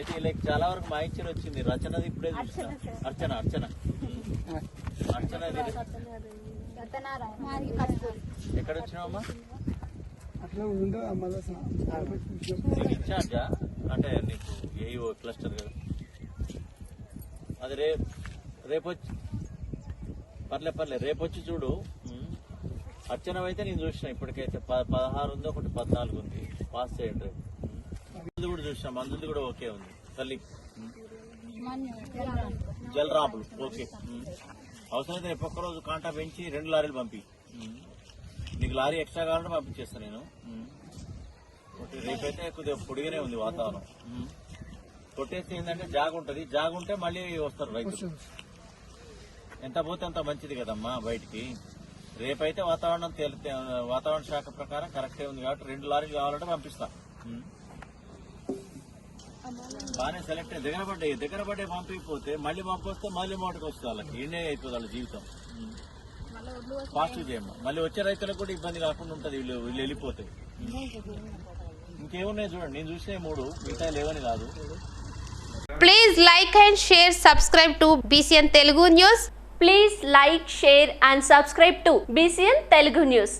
అయితే వీళ్ళకి చాలా వరకు మా ఇచ్చిన వచ్చింది. రచనది ఇప్పుడే చూసిన. అర్చన అర్చన అర్చన. ఎక్కడ వచ్చినావమ్మా? ఇన్ఛార్జా? అంటే నీకు ఏఈఓ క్లస్టర్ కదా. అది రే రేపు వచ్చి పర్లే పర్లే రేపు వచ్చి చూడు. అర్చన అయితే నేను చూసిన ఇప్పటికైతే. పదహారు ఉంది ఒకటి పద్నాలుగు ఉంది పాస్ చేయండి రేపు. కూడా చూసిన. మందుది కూడా ఓకే ఉంది. తల్లి. ఉమ్. జలరాములు ఓకే. అవసరమైతే రేపు ఒక్క రోజు కాంటా పెంచి రెండు లారీలు పంపి. నీకు లారీ ఎక్స్ట్రా కావాలంటే పంపించేస్తాను నేను. రేపైతే కొద్దిగా పొడిగానే ఉంది వాతావరణం. కొట్టేస్తే ఏంటంటే జాగ్ ఉంటది. జాగ్ ఉంటే మళ్ళీ వస్తారు రైతులు. ఎంత పోతే అంత మంచిది కదమ్మా బయటికి. రేపైతే వాతావరణం తేలితే వాతావరణ శాఖ ప్రకారం కరెక్టే ఉంది కాబట్టి రెండు లారీలు కావాలంటే పంపిస్తా. ఉమ్. బాగానే సెలెక్ట్ అయ్యి దగ్గర పడ్డాయి. దగ్గర పడ్డాయి పంపించకపోతే మళ్ళీ పంపిస్తే మళ్ళీ మోటకి వస్తుంది వాళ్ళకి. ఇండే అయిపోతుంది వాళ్ళ జీవితం. పాజిటివ్ చేయమ్మా మళ్ళీ వచ్చే రైతులకు కూడా ఇబ్బంది కాకుండా ఉంటుంది. వీళ్ళు వీళ్ళు వెళ్ళిపోతే. ఇంకేమున్నాయి చూడండి. నేను చూసే మూడు. మిగతా లేవని కాదు. Please like and share subscribe to BCN Telugu news please like share and subscribe to BCN Telugu news